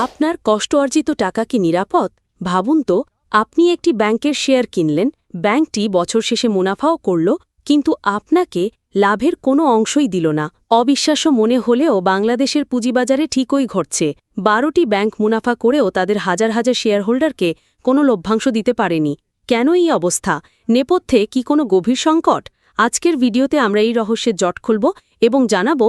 আপনার কষ্ট অর্জিত টাকা কি নিরাপদ? ভাবুন তো, আপনি একটি ব্যাংকের শেয়ার কিনলেন, ব্যাংকটি বছর শেষে মুনাফাও করল, কিন্তু আপনাকে লাভের কোনো অংশই দিল না। অবিশ্বাস্য মনে হলেও বাংলাদেশের পুঁজিবাজারে ঠিকই ঘটছে। বারোটি ব্যাংক মুনাফা করেও তাদের হাজার হাজার শেয়ারহোল্ডারকে কোনো লভ্যাংশ দিতে পারেনি। কেন এই অবস্থা? নেপথ্যে কি কোনো গভীর সংকট? আজকের ভিডিওতে আমরা এই রহস্যের জট খুলব এবং জানাব,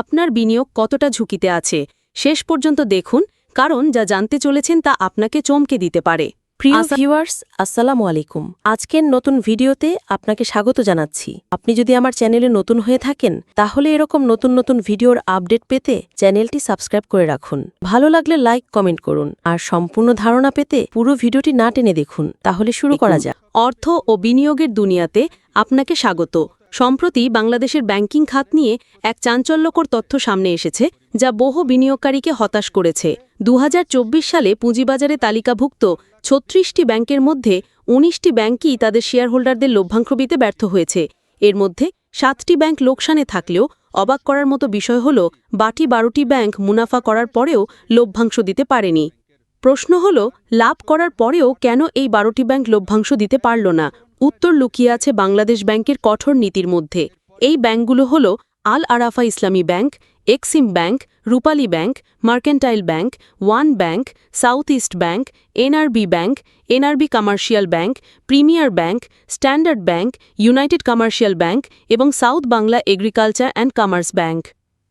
আপনার বিনিয়োগ কতটা ঝুঁকিতে আছে। শেষ পর্যন্ত দেখুন কারণ যা জানতে চলেছেন তা আপনাকে চমকে দিতে পারে। প্রিয় ভিউয়ার্স আসসালামু আলাইকুম। আজকের নতুন ভিডিওতে আপনাকে স্বাগত জানাচ্ছি। আপনি যদি আমার চ্যানেলে নতুন হয়ে থাকেন তাহলে এরকম নতুন নতুন ভিডিওর আপডেট পেতে চ্যানেলটি সাবস্ক্রাইব করে রাখুন। ভালো লাগলে লাইক কমেন্ট করুন। আর সম্পূর্ণ ধারণা পেতে পুরো ভিডিওটি না টেনে দেখুন। তাহলে শুরু করা যাক। অর্থ ও বিনিয়োগের দুনিয়াতে আপনাকে স্বাগত। সম্প্রতি বাংলাদেশের ব্যাংকিং খাত নিয়ে এক চাঞ্চল্যকর তথ্য সামনে এসেছে, যা বহু বিনিয়োগকারীকে হতাশ করেছে। দু হাজার চব্বিশ সালে পুঁজিবাজারে তালিকাভুক্ত ছত্রিশটি ব্যাংকের মধ্যে ১৯টি ব্যাংকই তাদের শেয়ারহোল্ডারদের লভ্যাংশ দিতে ব্যর্থ হয়েছে। এর মধ্যে সাতটি ব্যাংক লোকসানে থাকলেও অবাক করার মতো বিষয় হল বাটি বারোটি ব্যাংক মুনাফা করার পরেও লভ্যাংশ দিতে পারেনি। প্রশ্ন হল, লাভ করার পরেও কেন এই বারোটি ব্যাংক লভ্যাংশ দিতে পারল না? উত্তর লুকিয়ে আছে বাংলাদেশ ব্যাংকের কঠোর নীতির মধ্যে। এই ব্যাংকগুলো হল Al Arafah Islami Bank, Exim Bank, Rupali Bank, Mercantile Bank, One Bank, South East Bank, NRB Bank, NRB Commercial Bank, Premier Bank, Standard Bank, United Commercial Bank এবং South Bangla Agriculture and Commerce Bank.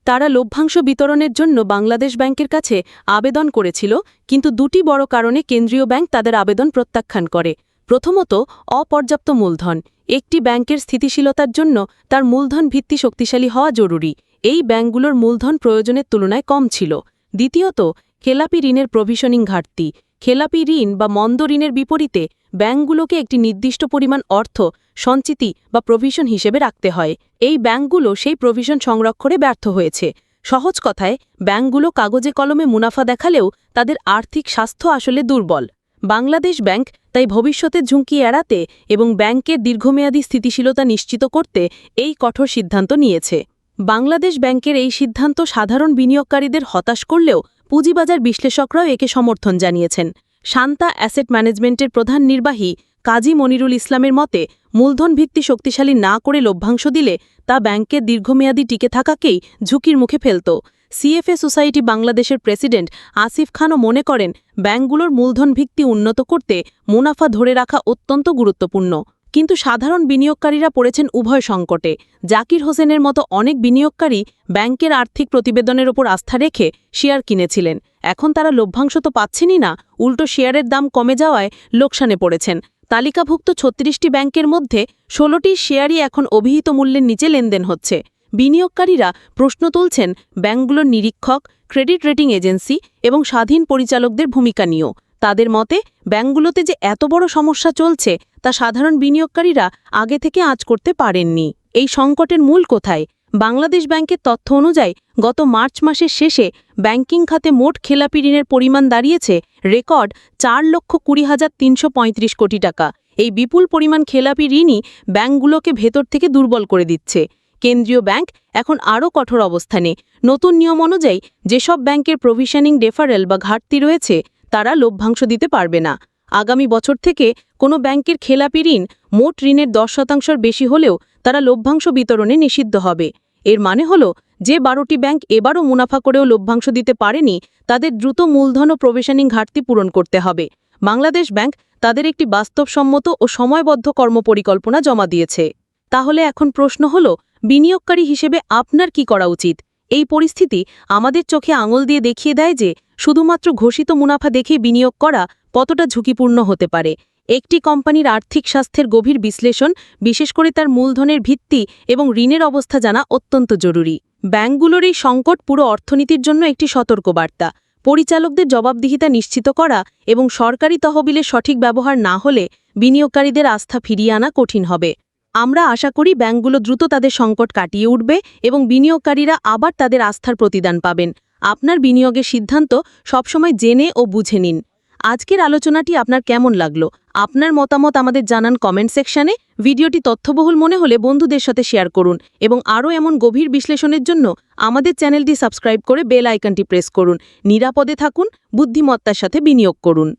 তারা লভ্যাংশ বিতরণের জন্য বাংলাদেশ ব্যাংকের কাছে আবেদন করেছিল, কিন্তু দুটি বড় কারণে কেন্দ্রীয় ব্যাংক তাদের আবেদন প্রত্যাখ্যান করে। প্রথমত, অপর্যাপ্ত মূলধন। একটি ব্যাংকের স্থিতিশীলতার জন্য তার মূলধন ভিত্তি শক্তিশালী হওয়া জরুরি। এই ব্যাংকগুলোর মূলধন প্রয়োজনের তুলনায় কম ছিল। দ্বিতীয়ত, খেলাপি ঋণের প্রভিশনিং ঘাটতি। খেলাপি ঋণ বা মন্দ ঋণের বিপরীতে, ব্যাংকগুলোকে একটি নির্দিষ্ট পরিমাণ অর্থ, সঞ্চিতি বা প্রভিশন হিসেবে রাখতে হয়। এই ব্যাংকগুলো সেই প্রভিশন সংরক্ষণে ব্যর্থ হয়েছে। সহজ কথায়, ব্যাংকগুলো কাগজে কলমে মুনাফা দেখালেও তাদের আর্থিক স্বাস্থ্য আসলে দুর্বল। বাংলাদেশ ব্যাংক তাই ভবিষ্যতের ঝুঁকি এড়াতে এবং ব্যাংকের দীর্ঘমেয়াদী স্থিতিশীলতা নিশ্চিত করতে এই কঠোর সিদ্ধান্ত নিয়েছে। বাংলাদেশ ব্যাংকের এই সিদ্ধান্ত সাধারণ বিনিয়োগকারীদের হতাশ করলেও পুঁজিবাজার বিশ্লেষকরাও একে সমর্থন জানিয়েছেন। শান্তা অ্যাসেট ম্যানেজমেন্টের প্রধান নির্বাহী কাজী মনিরুল ইসলামের মতে মূলধন ভিত্তি শক্তিশালী না করে লভ্যাংশ দিলে তা ব্যাংকের দীর্ঘমেয়াদী টিকে থাকাকেই ঝুঁকির মুখে ফেলত। সিএফএ সোসাইটি বাংলাদেশের প্রেসিডেন্ট আসিফ খানও মনে করেন, ব্যাংকগুলোর মূলধন ভিত্তি উন্নত করতে মুনাফা ধরে রাখা অত্যন্ত গুরুত্বপূর্ণ। কিন্তু সাধারণ বিনিয়োগকারীরা পড়েছেন উভয় সংকটে। জাকির হোসেনের মতো অনেক বিনিয়োগকারী ব্যাংকের আর্থিক প্রতিবেদনের ওপর আস্থা রেখে শেয়ার কিনেছিলেন। এখন তারা লভ্যাংশ তো পাচ্ছেনই না, উল্টো শেয়ারের দাম কমে যাওয়ায় লোকসানে পড়েছেন। তালিকাভুক্ত ছত্রিশটি ব্যাংকের মধ্যে ষোলোটি শেয়ারই এখন অভিহিত মূল্যের নিচে লেনদেন হচ্ছে। বিনিয়োগকারীরা প্রশ্ন তুলছেন ব্যাংকগুলোর নিরীক্ষক, ক্রেডিট রেটিং এজেন্সি এবং স্বাধীন পরিচালকদের ভূমিকা নিয়েও। তাদের মতে ব্যাংকগুলোতে যে এত বড় সমস্যা চলছে, তা সাধারণ বিনিয়োগকারীরা আগে থেকে আঁচ করতে পারেননি। এই সংকটের মূল কোথায়? বাংলাদেশ ব্যাংকের তথ্য অনুযায়ী, গত মার্চ মাসের শেষে ব্যাংকিং খাতে মোট খেলাপি ঋণের পরিমাণ দাঁড়িয়েছে রেকর্ড চার লক্ষ কুড়ি হাজার তিনশো পঁয়ত্রিশ কোটি টাকা। এই বিপুল পরিমাণ খেলাপি ঋণই ব্যাংকগুলোকে ভেতর থেকে দুর্বল করে দিচ্ছে। কেন্দ্রীয় ব্যাংক এখন আরও কঠোর অবস্থানে। নতুন নিয়ম অনুযায়ী, যেসব ব্যাংকের প্রভিশনিং ডেফারেল বা ঘাটতি রয়েছে, তারা লভ্যাংশ দিতে পারবে না। আগামী বছর থেকে কোনো ব্যাংকের খেলাপি ঋণ মোট ঋণের দশ শতাংশের বেশি হলেও তারা লভ্যাংশ বিতরণে নিষিদ্ধ হবে। এর মানে হল, যে বারোটি ব্যাংক এবারও মুনাফা করেও লভ্যাংশ দিতে পারেনি, তাদের দ্রুত মূলধন ও প্রবেশনিং ঘাটতি পূরণ করতে হবে। বাংলাদেশ ব্যাংক তাদের একটি বাস্তবসম্মত ও সময়বদ্ধ কর্মপরিকল্পনা জমা দিয়েছে। তাহলে এখন প্রশ্ন হল, বিনিয়োগকারী হিসেবে আপনার কি করা উচিত? এই পরিস্থিতি আমাদের চোখে আঙুল দিয়ে দেখিয়ে দেয় যে, শুধুমাত্র ঘোষিত মুনাফা দেখে বিনিয়োগ করা কতটা ঝুঁকিপূর্ণ হতে পারে। একটি কোম্পানির আর্থিক স্বাস্থ্যের গভীর বিশ্লেষণ, বিশেষ করে তার মূলধনের ভিত্তি এবং ঋণের অবস্থা জানা অত্যন্ত জরুরি। ব্যাংকগুলোর এই সংকট পুরো অর্থনীতির জন্য একটি সতর্কবার্তা। পরিচালকদের জবাবদিহিতা নিশ্চিত করা এবং সরকারি তহবিলের সঠিক ব্যবহার না হলে বিনিয়োগকারীদের আস্থা ফিরিয়ে আনা কঠিন হবে। আমরা আশা করি ব্যাংকগুলো দ্রুত তাদের সংকট কাটিয়ে উঠবে এবং বিনিয়োগকারীরা আবার তাদের আস্থার প্রতিদান পাবেন। আপনার বিনিয়োগের সিদ্ধান্ত সবসময় জেনে ও বুঝে নিন। আজকের আলোচনাটি আপনার কেমন লাগল? আপনার মতামত আমাদের জানান কমেন্ট সেকশনে। ভিডিওটি তথ্যবহুল মনে হলে বন্ধুদের সাথে শেয়ার করুন এবং আরও এমন গভীর বিশ্লেষণের জন্য আমাদের চ্যানেলটি সাবস্ক্রাইব করে বেল আইকনটি প্রেস করুন। নিরাপদে থাকুন, বুদ্ধিমত্তার সাথে বিনিয়োগ করুন।